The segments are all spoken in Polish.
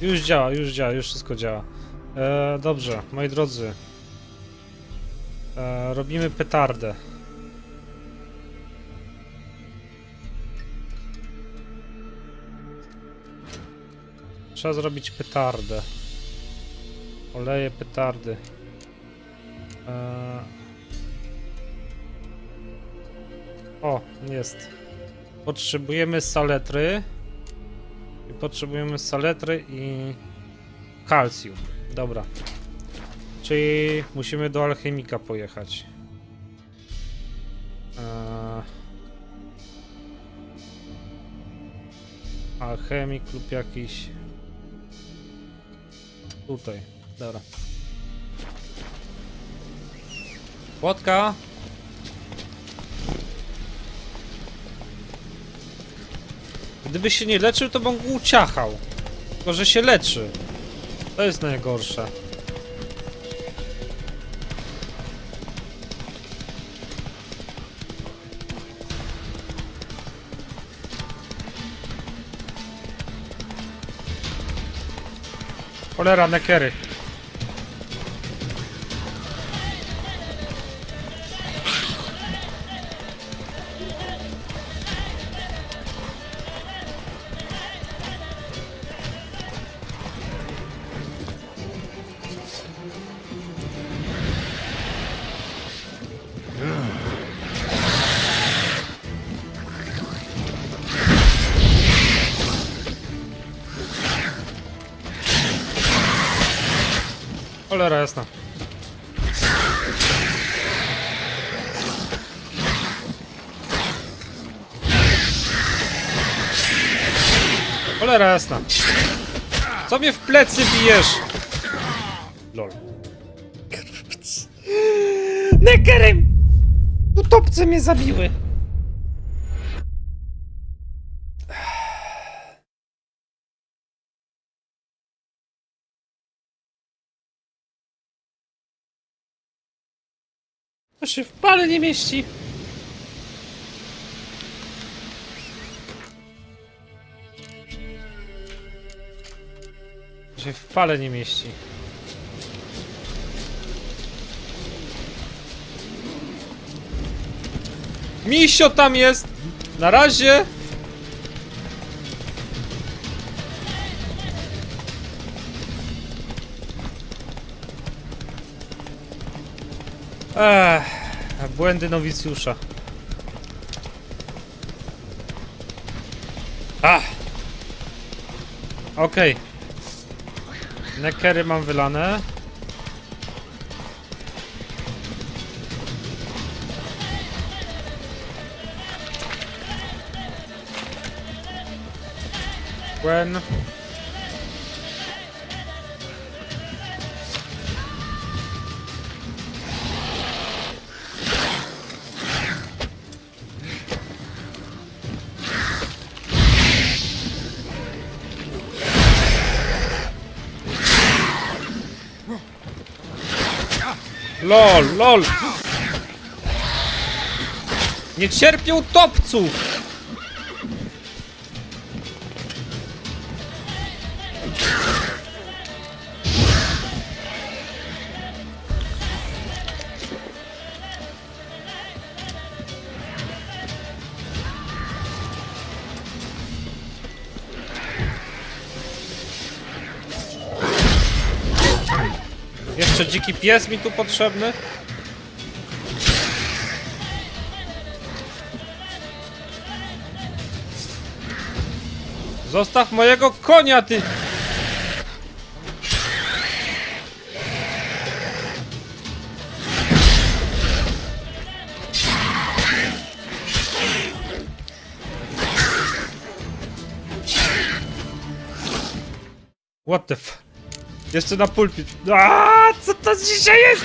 Już działa, już działa, już wszystko działa. E, dobrze, moi drodzy. E, robimy petardę. Trzeba zrobić petardę. Oleję petardy. E... O, jest. Potrzebujemy saletry. I potrzebujemy saletry i kalcjum. Dobra. Czyli musimy do alchemika pojechać. Eee... Alchemik lub jakiś. Tutaj. Dobra. Płotka! Gdyby się nie leczył, to bym uciachał. Tylko, że się leczy. To jest najgorsze. Cholera, nekery. Cholera jasna. Cholera jasna. Co mnie w plecy bijesz? Lol. Nekerem! Utopce mnie zabiły. Się w pale nie mieści. To się w pale nie mieści. Misio tam jest! Na razie! Ech, błędy nowicjusza. A! Okej. Nekery mam wylane. Gwen. LOL, LOL! Nie cierpię utopców! Jeszcze dziki pies mi tu potrzebny? Zostaw mojego konia, ty! What the f... Jeszcze na pulpit. Aaaa, co to dzisiaj jest?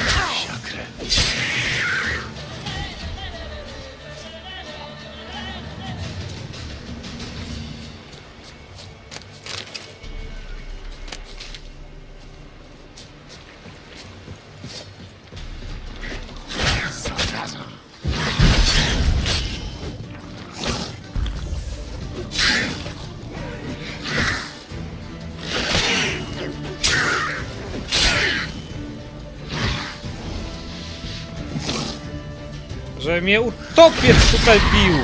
Mnie utopiec tutaj bił.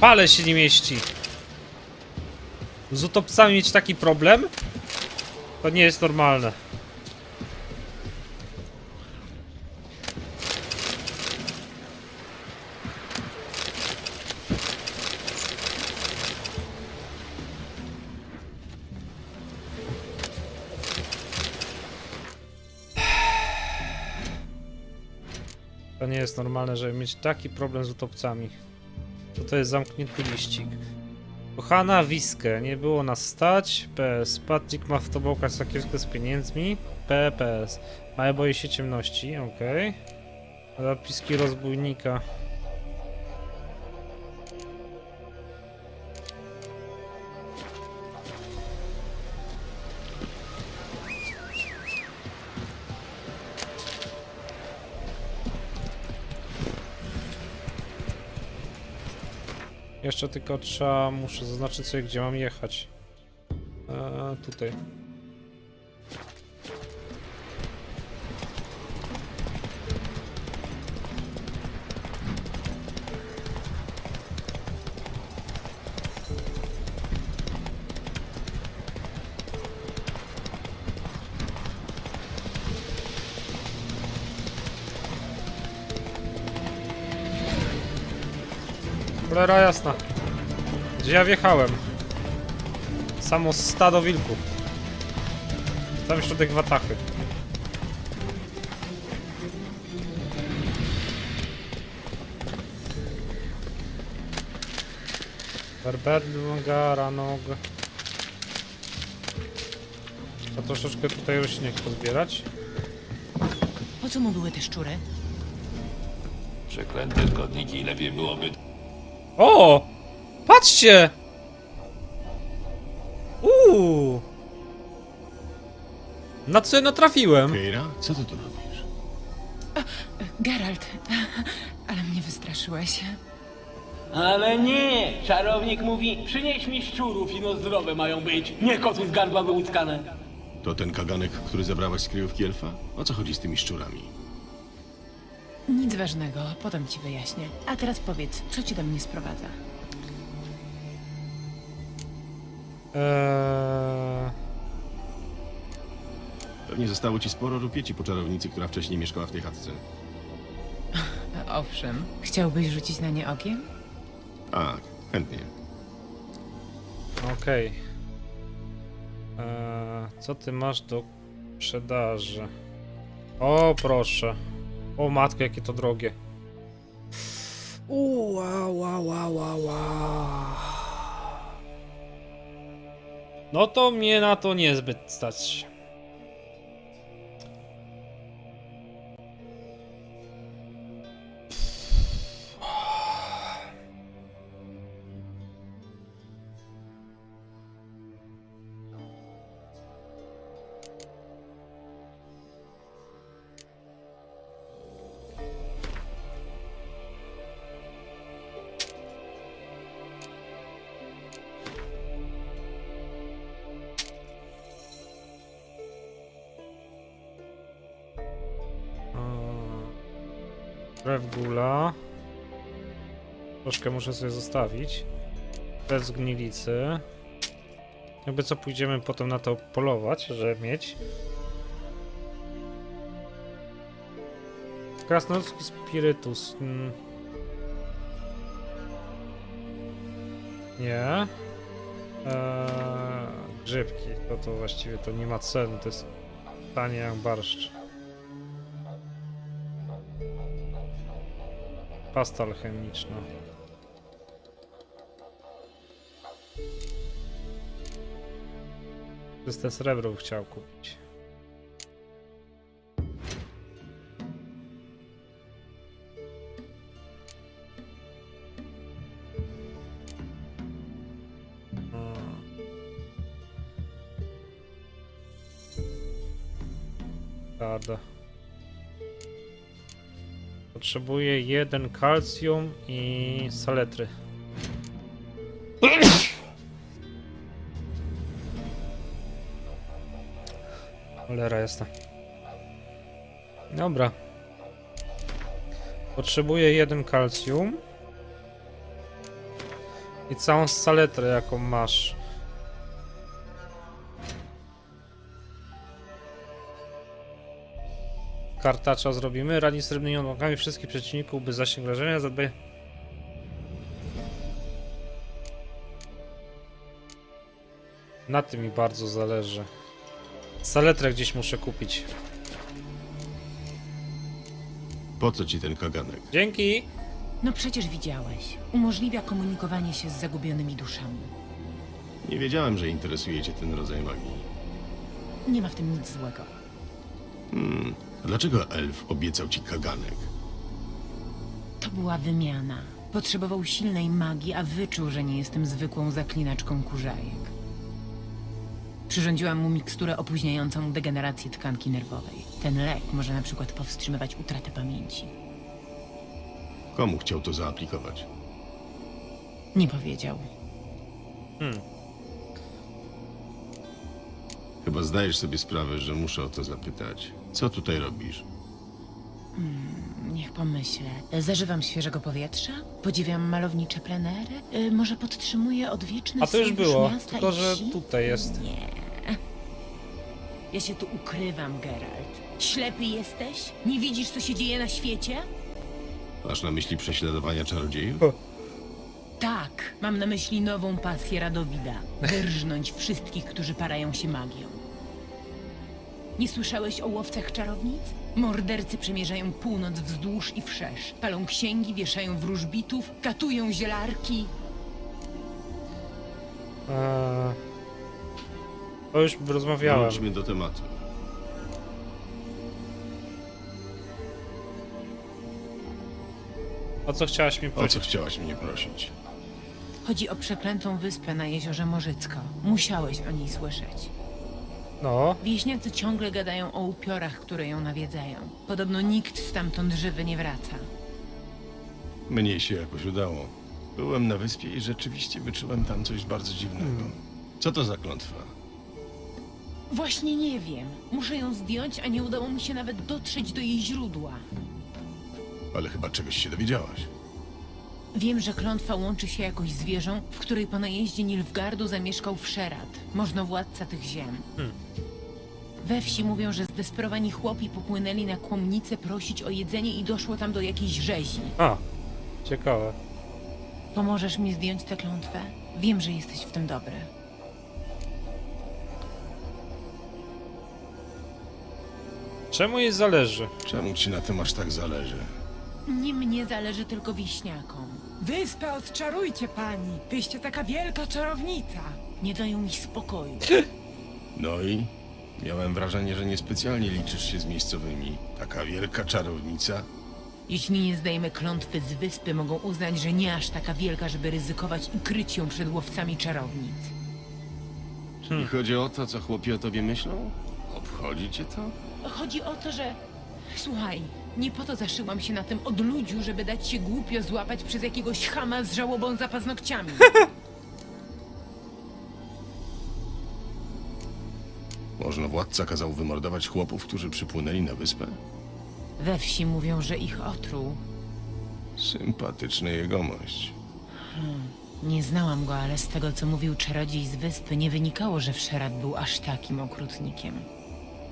Pale się nie mieści. Z utopcami mieć taki problem? To nie jest normalne. Normalne, żeby mieć taki problem z utopcami. To to jest zamknięty liścik. Kochana Wiskę, nie było nas stać. PS. Patrik ma w tobołkach sakiewkę z pieniędzmi. PPS. Ale boi się ciemności, okej. Zapiski rozbójnika. Jeszcze tylko trzeba, muszę zaznaczyć sobie, gdzie mam jechać. Eee, tutaj. Cholera jasna. Gdzie ja wjechałem? Samo stado wilków. Sam środek watachy. Berberdungaranog. Trzeba troszeczkę tutaj roślinek pozbierać. Po co mu były te szczury? Przeklęte zgodniki, lepiej byłoby... O! Patrzcie! Uuu! Na co ja natrafiłem? Keira, co ty tu robisz? Geralt, ale mnie wystraszyłeś. Ale nie! Czarownik mówi, przynieś mi szczurów i no zdrowe mają być, nie koty z gardła wyłuckane. To ten kaganek, który zabrałaś z kryjówki elfa? O co chodzi z tymi szczurami? Nic ważnego, potem ci wyjaśnię. A teraz powiedz, co ci do mnie sprowadza? Eee... Pewnie zostało ci sporo rupieci po czarownicy, która wcześniej mieszkała w tej chatce. Owszem. Chciałbyś rzucić na nie okiem? Tak, chętnie. Okej. Eee, co ty masz do sprzedaży? O, proszę. O matko, jakie to drogie. Ua, ła, ła, ła, ła. No to mnie na to niezbyt stać. Krew gula. Troszkę muszę sobie zostawić. Krew z gnilicy. Jakby co pójdziemy potem na to polować, żeby mieć. Krasnoludzki spirytus. Mm. Nie. Eee, grzybki. To, to właściwie to nie ma cenu. To jest tanie jak barszcz. Pasta alchemiczna. Czyste srebro chciał kupić. Hmm. Potrzebuję jeden kalcjum i saletry. Cholera jasna. Dobra. Potrzebuję jeden kalcium. I całą saletrę, jaką masz. Kartacza zrobimy. Rani srebrnymi odłamkami wszystkich przeciwników, by zasięg rażenia zadbaj. Na tym mi bardzo zależy. Saletrę gdzieś muszę kupić. Po co ci ten kaganek? Dzięki! No przecież widziałeś. Umożliwia komunikowanie się z zagubionymi duszami. Nie wiedziałem, że interesuje cię ten rodzaj magii. Nie ma w tym nic złego. A dlaczego elf obiecał ci kaganek? To była wymiana. Potrzebował silnej magii, a wyczuł, że nie jestem zwykłą zaklinaczką kurzajek. Przyrządziłam mu miksturę opóźniającą degenerację tkanki nerwowej. Ten lek może na przykład powstrzymywać utratę pamięci. Komu chciał to zaaplikować? Nie powiedział. Chyba zdajesz sobie sprawę, że muszę o to zapytać. Co tutaj robisz? Niech pomyślę. Zażywam świeżego powietrza, podziwiam malownicze plenery, y, może podtrzymuję odwieczny A to już sojusz było, miasta tylko i że wsi? tutaj jest. Nie. Ja się tu ukrywam, Geralt. Ślepy jesteś? Nie widzisz, co się dzieje na świecie? Masz na myśli prześladowania czarodziejów? Tak, mam na myśli nową pasję Radowida. Wyrżnąć wszystkich, którzy parają się magią. Nie słyszałeś o łowcach czarownic? Mordercy przemierzają północ wzdłuż i wszerz. Palą księgi, wieszają wróżbitów, katują zielarki. Eee, to już rozmawiałem. Wróćmy do tematu. O co chciałaś mi O co prosić? chciałaś mnie prosić? Chodzi o przeklętą wyspę na jeziorze Morzycko. Musiałeś o niej słyszeć. No, Wieśniacy ciągle gadają o upiorach, które ją nawiedzają. Podobno nikt stamtąd żywy nie wraca. Mnie się jakoś udało. Byłem na wyspie i rzeczywiście wyczułem tam coś bardzo dziwnego. Co to za klątwa? Właśnie nie wiem. Muszę ją zdjąć, a nie udało mi się nawet dotrzeć do jej źródła. Ale chyba czegoś się dowiedziałaś. Wiem, że klątwa łączy się jakoś z wieżą, w której po najeździe Nilfgardu zamieszkał Wszerat, możnowładca tych ziem. We wsi mówią, że zdesperowani chłopi popłynęli na kłomnicę prosić o jedzenie i doszło tam do jakiejś rzezi. a, ciekawe. Pomożesz mi zdjąć tę klątwę? Wiem, że jesteś w tym dobry. Czemu jej zależy? Czemu ci na tym aż tak zależy? Nie mnie zależy tylko wieśniakom. Wyspę odczarujcie pani! Wyście taka wielka czarownica! Nie dają mi spokoju. No i? Miałem wrażenie, że niespecjalnie liczysz się z miejscowymi. Taka wielka czarownica. Jeśli nie zdejmę klątwy z wyspy, mogą uznać, że nie aż taka wielka, żeby ryzykować i kryć ją przed łowcami czarownic. Czyli chodzi o to, co chłopi o tobie myślą? Obchodzi cię to? Chodzi o to, że... Słuchaj, nie po to zaszyłam się na tym odludziu, żeby dać się głupio złapać przez jakiegoś chama z żałobą za paznokciami. Można władca kazał wymordować chłopów, którzy przypłynęli na wyspę? We wsi mówią, że ich otruł. Sympatyczny jegomość. Nie znałam go, ale z tego, co mówił czarodziej z wyspy, nie wynikało, że Wszerat był aż takim okrutnikiem.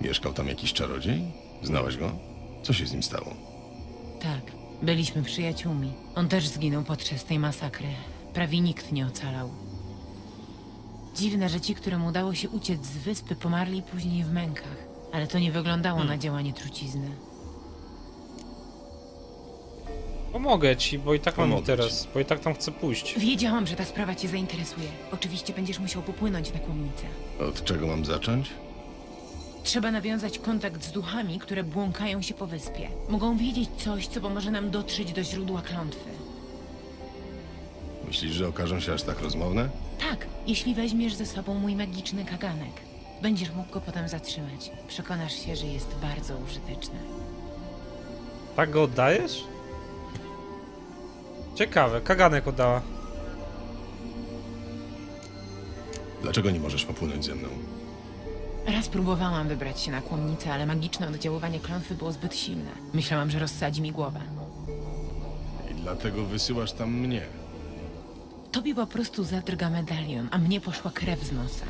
Mieszkał tam jakiś czarodziej? Znałaś go? Co się z nim stało? Tak, byliśmy przyjaciółmi. On też zginął podczas tej masakry. Prawie nikt nie ocalał. Dziwne, że ci, którym udało się uciec z wyspy, pomarli później w mękach. Ale to nie wyglądało na działanie trucizny. Pomogę ci, bo i tak mam Pomogę interes, bo i tak tam chcę pójść. Wiedziałam, że ta sprawa cię zainteresuje. Oczywiście będziesz musiał popłynąć na kłomnicę. Od czego mam zacząć? Trzeba nawiązać kontakt z duchami, które błąkają się po wyspie. Mogą wiedzieć coś, co pomoże nam dotrzeć do źródła klątwy. Myślisz, że okażą się aż tak rozmowne? Tak, jeśli weźmiesz ze sobą mój magiczny kaganek. Będziesz mógł go potem zatrzymać. Przekonasz się, że jest bardzo użyteczny. Tak go oddajesz? Ciekawe, kaganek oddała. Dlaczego nie możesz popłynąć ze mną? Raz próbowałam wybrać się na kłomnicę, ale magiczne oddziaływanie klątwy było zbyt silne. Myślałam, że rozsadzi mi głowę. I dlatego wysyłasz tam mnie. Tobie po prostu zadrga medalion, a mnie poszła krew z nosa.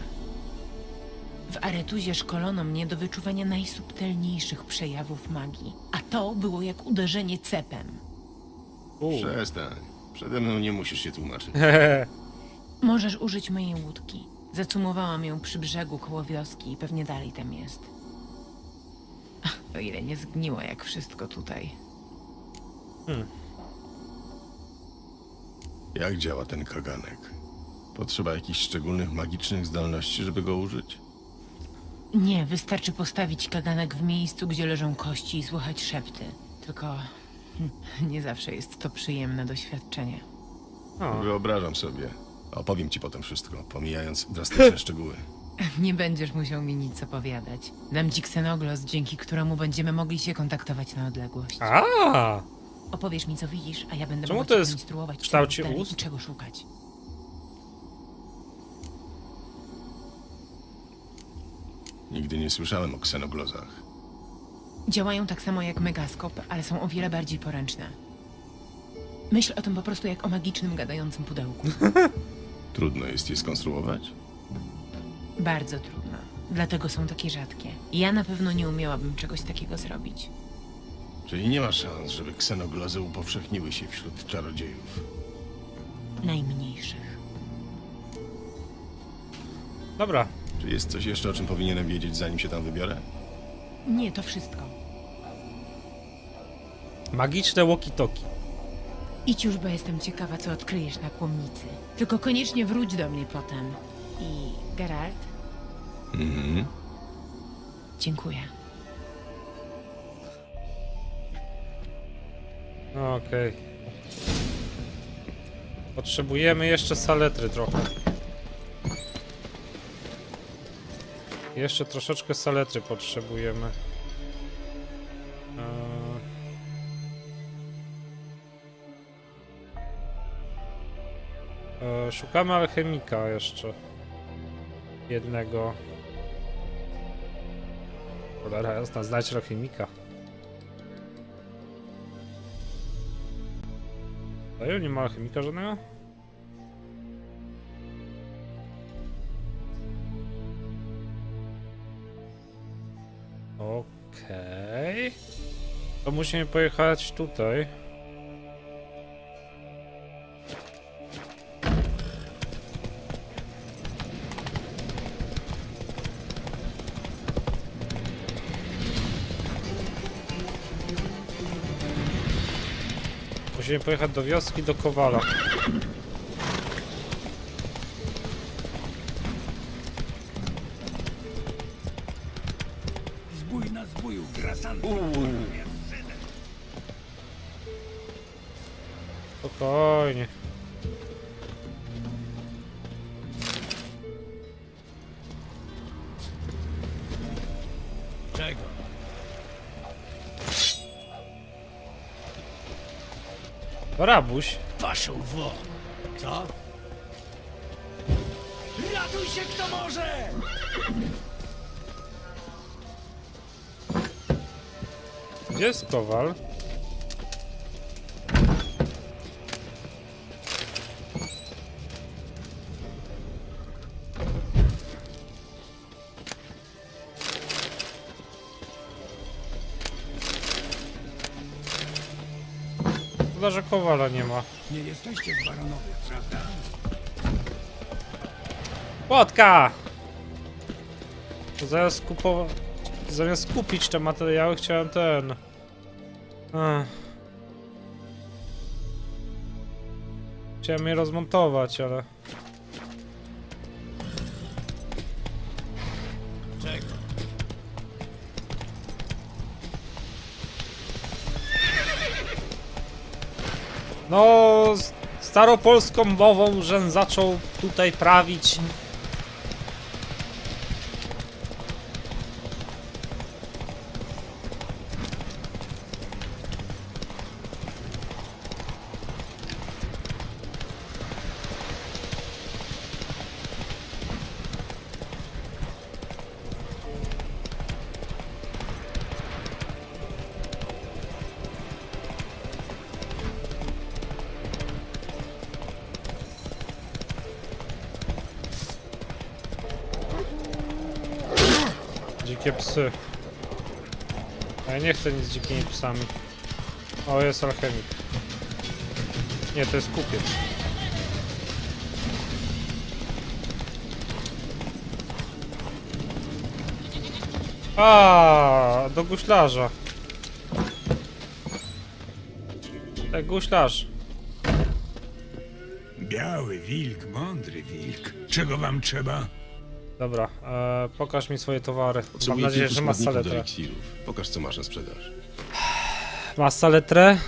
W Aretuzie szkolono mnie do wyczuwania najsubtelniejszych przejawów magii, a to było jak uderzenie cepem. U. Przestań. Przede mną nie musisz się tłumaczyć. Możesz użyć mojej łódki. Zacumowałam ją przy brzegu koło wioski i pewnie dalej tam jest. Ach, O ile nie zgniła jak wszystko tutaj. Jak działa ten kaganek? Potrzeba jakichś szczególnych magicznych zdolności, żeby go użyć? Nie, wystarczy postawić kaganek w miejscu, gdzie leżą kości i słuchać szepty. Tylko hm, nie zawsze jest to przyjemne doświadczenie. O, Wyobrażam sobie. Opowiem ci potem wszystko, pomijając drastyczne szczegóły. Nie będziesz musiał mi nic opowiadać. Dam ci ksenoglos, dzięki któremu będziemy mogli się kontaktować na odległość. A, Opowiesz mi, co widzisz, a ja będę Czemu mogła to cię jest instruować, w kształcie dalej ust? i czego szukać. Nigdy nie słyszałem o ksenoglozach. Działają tak samo jak megaskop, ale są o wiele bardziej poręczne. Myśl o tym po prostu jak o magicznym, gadającym pudełku. Trudno jest je skonstruować? Bardzo trudno. Dlatego są takie rzadkie. Ja na pewno nie umiałabym czegoś takiego zrobić. Czyli nie ma szans, żeby ksenoglozy upowszechniły się wśród czarodziejów. Najmniejszych. dobra. Czy jest coś jeszcze, o czym powinienem wiedzieć, zanim się tam wybiorę? Nie, to wszystko. Magiczne walkie-talkie. Idź już, bo jestem ciekawa, co odkryjesz na kłomnicy. Tylko koniecznie wróć do mnie potem. I Geralt, Mhm. dziękuję. No, Okej. Potrzebujemy jeszcze saletry trochę. Jeszcze troszeczkę saletry potrzebujemy. Szukamy alchemika jeszcze. Jednego. Cholera jasna, znajdź alchemika. Dają, nie ma alchemika żadnego? Okej. To musimy pojechać tutaj. Musimy pojechać do wioski, do Kowala. Rabuś. Waszą wo. Co? Ratuj się kto może! Gdzie jest Kowal? Szkoda, że Kowala nie ma. Nie jesteście z baronowych, prawda? Płotka! To Zamiast kupować... Zamiast kupić te materiały, chciałem ten... Ech. Chciałem je rozmontować, ale... No, staropolską mową, że zaczął tutaj prawić. Nic z dzikimi psami. O, jest alchemik. Nie, to jest kupiec. A, do guślarza. Tak, guślarz. Biały wilk, mądry wilk. Czego wam trzeba? Dobra, e, pokaż mi swoje towary. Mam Potrzebuję nadzieję, kilku że masz składników do saletrę. eliksirów. Pokaż, co masz na sprzedaż. Masz saletrę?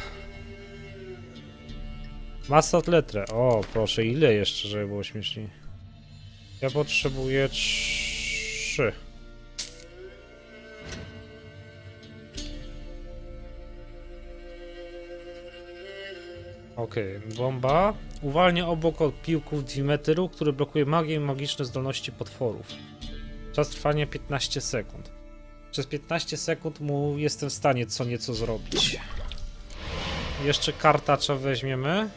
Masz saletrę. O, proszę, ile jeszcze, żeby było śmieszniej? Ja potrzebuję trzy. Okej, bomba. Uwalnia obok od piłków Dimetyru, który blokuje magię i magiczne zdolności potworów. Czas trwania 15 sekund. Przez 15 sekund mu jestem w stanie co nieco zrobić. Jeszcze kartacza weźmiemy.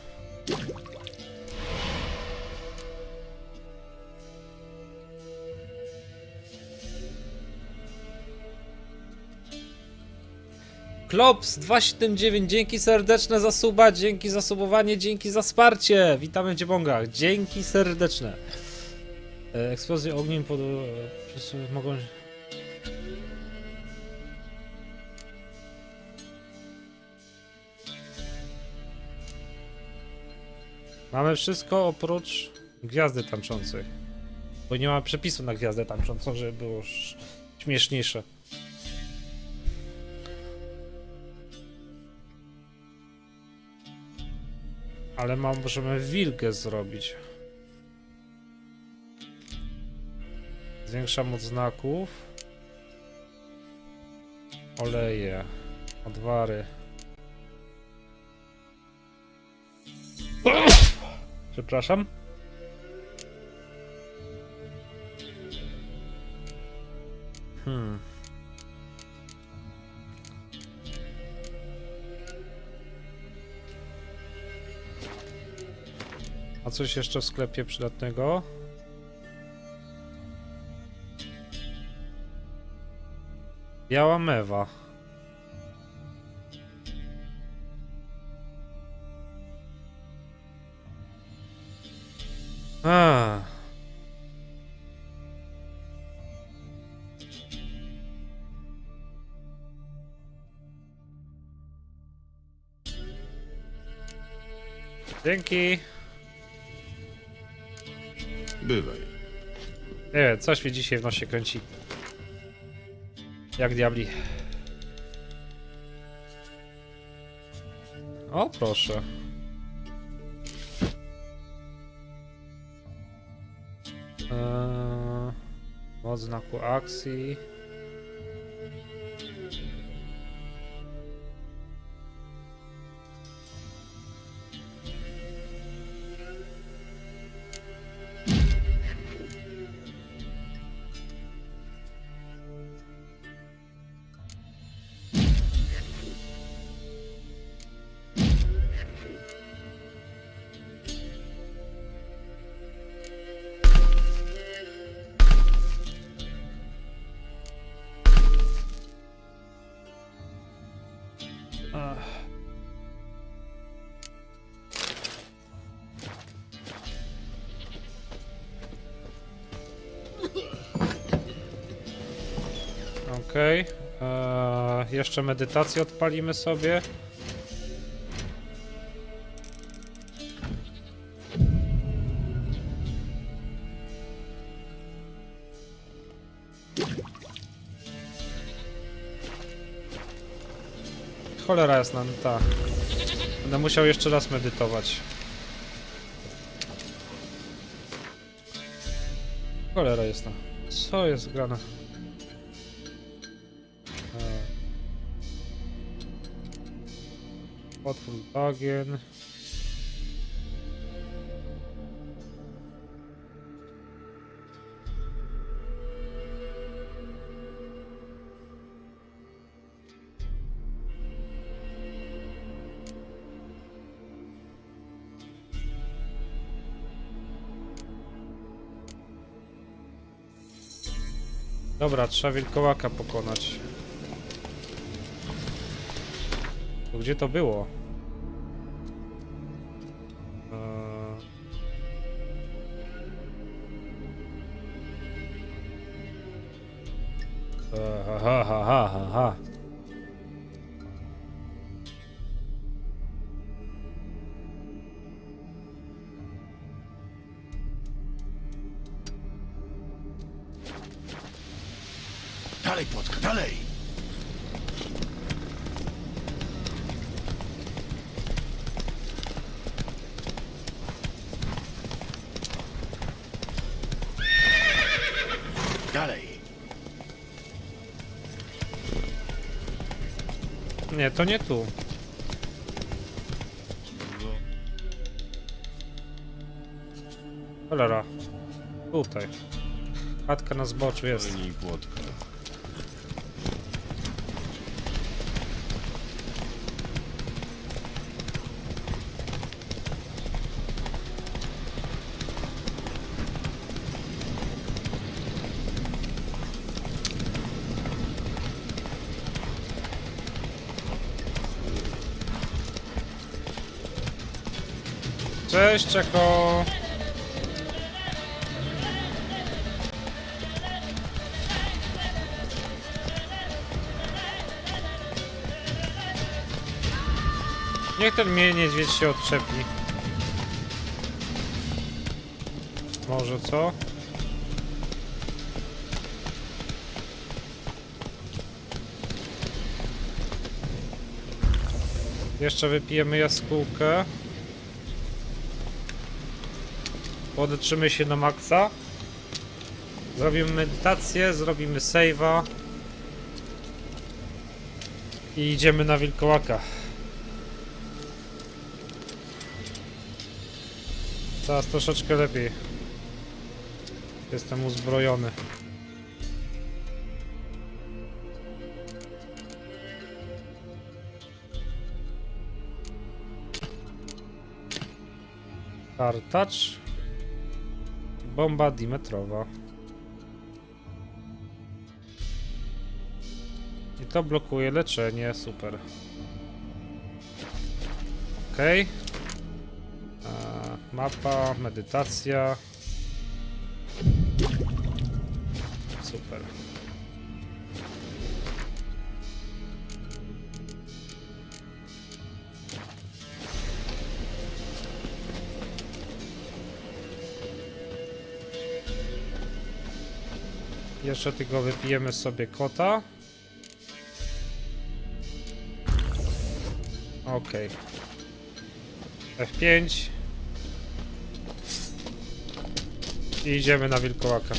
Klops 279, dzięki serdeczne za suba, dzięki za subowanie, dzięki za wsparcie. Witamy w Dziebongach, dzięki serdeczne. E, Eksplozje ogniem pod... e, mogą... Mamy wszystko oprócz gwiazdy tańczącej. Bo nie ma przepisu na gwiazdę tańczącą, żeby było sz- śmieszniejsze. Ale mam, możemy wilgę zrobić. Zwiększa moc znaków. Oleje. Odwary. Przepraszam. Hmm. Coś jeszcze w sklepie przydatnego? Biała mewa. A. Dzięki. Bywaj. Nie coś mi dzisiaj w nosie kręci. Jak diabli. O, proszę. Eee, moc znaku akcji. Ach. Okej. Eee, jeszcze medytację odpalimy sobie. Cholera jasna, no tak. Będę musiał jeszcze raz medytować. Cholera jasna. Co jest grane? E. Potwór bagien. Dobra, trzeba wilkołaka pokonać. To gdzie to było? Nie, to nie tu. Cholera. Tutaj. Chatka na zboczu jest. Wolnij, płotka. Czeko! Niech ten mnie niedźwiedź się odczepi. Może co? Jeszcze wypijemy jaskółkę. Podetrzymy się na maksa. Zrobimy medytację, zrobimy save'a. I idziemy na wilkołaka. Teraz troszeczkę lepiej. Jestem uzbrojony. Kartacz. Bomba dimetrowa. I to blokuje leczenie, super. Ok. Mapa, medytacja. Jeszcze tylko wypijemy sobie kota. Okej. F5. I idziemy na wilkołaka.